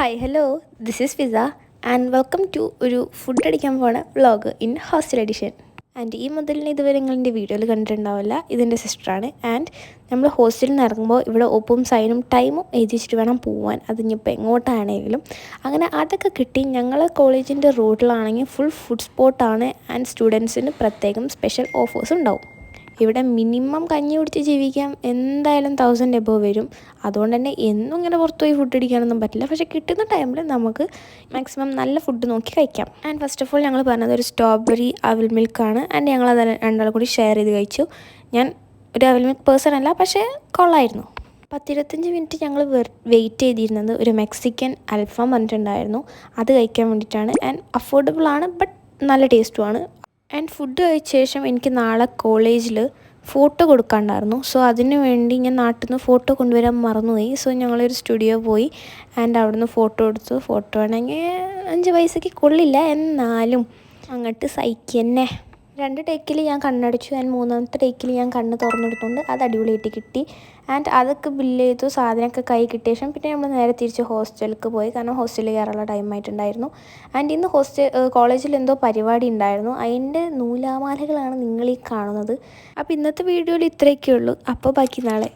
Hi hello this is Fiza and welcome to ഒരു food അടിക്കാൻ പോണ vlog in hostel edition and ഈ മുതലിന് ഇതുവരെ നിങ്ങളെന്റെ വീഡിയോയിൽ കണ്ടിട്ടുണ്ടാവില്ല. ഇതിന്റെ സിസ്റ്ററാണ് ആൻഡ് നമ്മൾ ഹോസ്റ്റലിൽ നിന്ന് ഇറങ്ങുമ്പോൾ ഇവിടെ ഒപ്പും സൈനും ടൈമും എഴുതി വെച്ചിട്ട് വേണം പോവാൻ. അത് ഇനിയിപ്പോൾ എങ്ങോട്ടാണെങ്കിലും. അങ്ങനെ അതൊക്കെ കിട്ടി. ഞങ്ങൾ കോളേജിന്റെ റോഡിലാണെങ്കിൽ ഫുൾ ഫുഡ് സ്പോട്ടാണ് ആൻഡ് സ്റ്റുഡൻസിന് പ്രത്യേകം സ്പെഷ്യൽ ഓഫേഴ്സ് ഉണ്ടാവും. ഇവിടെ മിനിമം കഞ്ഞി കുടിച്ച് ജീവിക്കാൻ എന്തായാലും തൗസൻഡ് എബോ വരും. അതുകൊണ്ട് തന്നെ എന്നും ഇങ്ങനെ പുറത്ത് പോയി ഫുഡ് അടിക്കാനൊന്നും പറ്റില്ല. പക്ഷേ കിട്ടുന്ന ടൈമിൽ നമുക്ക് മാക്സിമം നല്ല ഫുഡ് നോക്കി കഴിക്കാം. ആൻഡ് ഫസ്റ്റ് ഓഫ് ഓൾ ഞങ്ങൾ പറഞ്ഞത് ഒരു സ്ട്രോബെറി അവിൽ മിൽക്കാണ് ആൻഡ് ഞങ്ങൾ അത് രണ്ടാളും കൂടി ഷെയർ ചെയ്ത് കഴിച്ചു. ഞാൻ ഒരു അവിൽ മിൽക്ക് പേഴ്സൺ അല്ല പക്ഷേ കൊള്ളായിരുന്നു. പത്തിരുപത്തഞ്ച് മിനിറ്റ് ഞങ്ങൾ വെയിറ്റ് ചെയ്തിരുന്നത് ഒരു മെക്സിക്കൻ അൽഫാം പറഞ്ഞിട്ടുണ്ടായിരുന്നു. അത് കഴിക്കാൻ വേണ്ടിയിട്ടാണ്. ആൻഡ് അഫോർഡബിൾ ആണ് ബട്ട് നല്ല ടേസ്റ്റുമാണ് ആൻഡ് ഫുഡ് കഴിച്ച ശേഷം എനിക്ക് നാളെ കോളേജിൽ ഫോട്ടോ കൊടുക്കാണ്ടായിരുന്നു സോ അതിന് വേണ്ടി ഞാൻ നാട്ടിൽ നിന്ന് ഫോട്ടോ കൊണ്ടുവരാൻ മറന്നുപോയി. സോ ഞങ്ങളൊരു സ്റ്റുഡിയോ പോയി. ആൻഡ് അവിടുന്ന് ഫോട്ടോ എടുത്തു. ഫോട്ടോ ആണെങ്കിൽ അഞ്ച് പൈസയ്ക്ക് കൊള്ളില്ല. എന്നാലും അങ്ങോട്ട് സഹിക്കന്നെ രണ്ട് ടേക്കിൽ ഞാൻ കണ്ണടച്ചു ആൻഡ് മൂന്നാമത്തെ ടേക്കിൽ ഞാൻ കണ്ണ് തുറന്നെടുത്തുകൊണ്ട് അത് അടിപൊളിയായിട്ട് കിട്ടി. ആൻഡ് അതൊക്കെ ബില്ല് ചെയ്തു സാധനമൊക്കെ കൈ കിട്ടിയ ശേഷം പിന്നെ നമ്മൾ നേരെ തിരിച്ച് ഹോസ്റ്റലിലേക്ക് പോയി. കാരണം ഹോസ്റ്റലിൽ കയറാനുള്ള ടൈം ആയിട്ടുണ്ടായിരുന്നു. ആൻഡ് ഇന്ന് ഹോസ്റ്റൽ കോളേജിൽ എന്തോ പരിപാടി ഉണ്ടായിരുന്നു. അതിന്റെ നൂലാമാലകളാണ് നിങ്ങൾ ഈ കാണുന്നത്. അപ്പോൾ ഇന്നത്തെ വീഡിയോയിൽ ഇത്രയൊക്കെ ഉള്ളൂ. അപ്പോൾ ബാക്കി നാളെ.